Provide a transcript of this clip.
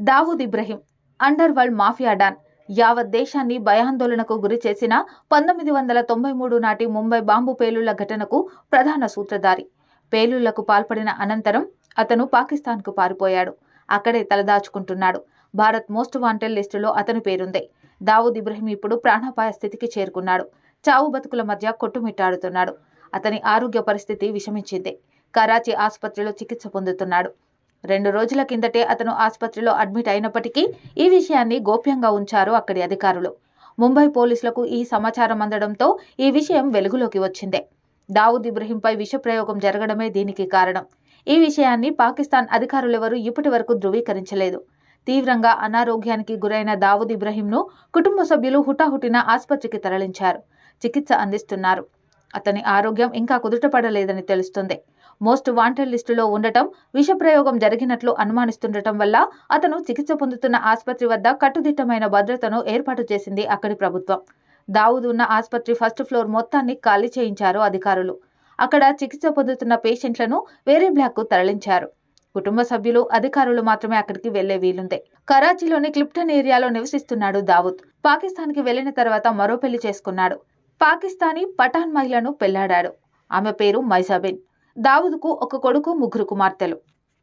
Dawood Ibrahim underworld mafia don యావత్ దేశాన్ని భయాందోళనకు గురి చేసిన పంతొమ్మిది వందల తొంభై మూడు నాటి ముంబై బాంబు పేలుళ్ళ ఘటనకు ప్రధాన సూత్రధారి. పేలుళ్ళకు పాల్పడిన అనంతరం అతను పాకిస్తాన్కు పారిపోయాడు. అక్కడే తలదాచుకుంటున్నాడు. భారత్ మోస్ట్ వాంటెడ్ లిస్టులో అతని పేరుంది. దావూద్ ఇబ్రహీం ఇప్పుడు ప్రాణాపాయ స్థితికి చేరుకున్నాడు. చావు బతుకుల మధ్య కొట్టుమిట్టాడుతున్నాడు. అతని ఆరోగ్య పరిస్థితి విషమించింది. కరాచీ ఆసుపత్రిలో చికిత్స పొందుతున్నాడు. రెండు రోజుల కిందటే అతను ఆసుపత్రిలో అడ్మిట్ అయినప్పటికీ ఈ విషయాన్ని గోప్యంగా ఉంచారు అక్కడి అధికారులు. ముంబై పోలీసులకు ఈ సమాచారం అందడంతో ఈ విషయం వెలుగులోకి వచ్చిందే. దావుద్ ఇబ్రహీంపై విషప్రయోగం జరగడమే దీనికి కారణం. ఈ విషయాన్ని పాకిస్తాన్ అధికారులెవరూ ఇప్పటి వరకు ధృవీకరించలేదు. తీవ్రంగా అనారోగ్యానికి గురైన దావూద్ ఇబ్రహీంను కుటుంబ సభ్యులు హుటాహుటిన ఆసుపత్రికి తరలించారు. చికిత్స అందిస్తున్నారు. అతని ఆరోగ్యం ఇంకా కుదుటపడలేదని తెలుస్తుంది. మోస్ట్ వాంటెడ్ లిస్టులో ఉండటం విషప్రయోగం జరిగినట్లు అనుమానిస్తుండటం వల్ల అతను చికిత్స పొందుతున్న ఆసుపత్రి వద్ద కట్టుదిట్టమైన భద్రతను ఏర్పాటు చేసింది అక్కడి ప్రభుత్వం. దావూద్ ఉన్న ఆసుపత్రి ఫస్ట్ ఫ్లోర్ మొత్తాన్ని ఖాళీ చేయించారు అధికారులు. అక్కడ చికిత్స పొందుతున్న పేషెంట్లను వేరే బ్లాక్కు తరలించారు. కుటుంబ సభ్యులు అధికారులు మాత్రమే అక్కడికి వెళ్ళే వీలుంది. కరాచీలోని క్లిప్టన్ ఏరియాలో నివసిస్తున్నాడు దావూద్. పాకిస్తాన్కి వెళ్ళిన తర్వాత మరో పెళ్ళి చేసుకున్నాడు. పాకిస్తానీ పఠాన్ మహిళను పెళ్ళాడాడు ఆమె పేరు మైజాబిన్ దావుద్కు ఒక కొడుకు ముగ్గురు కుమార్తెలు.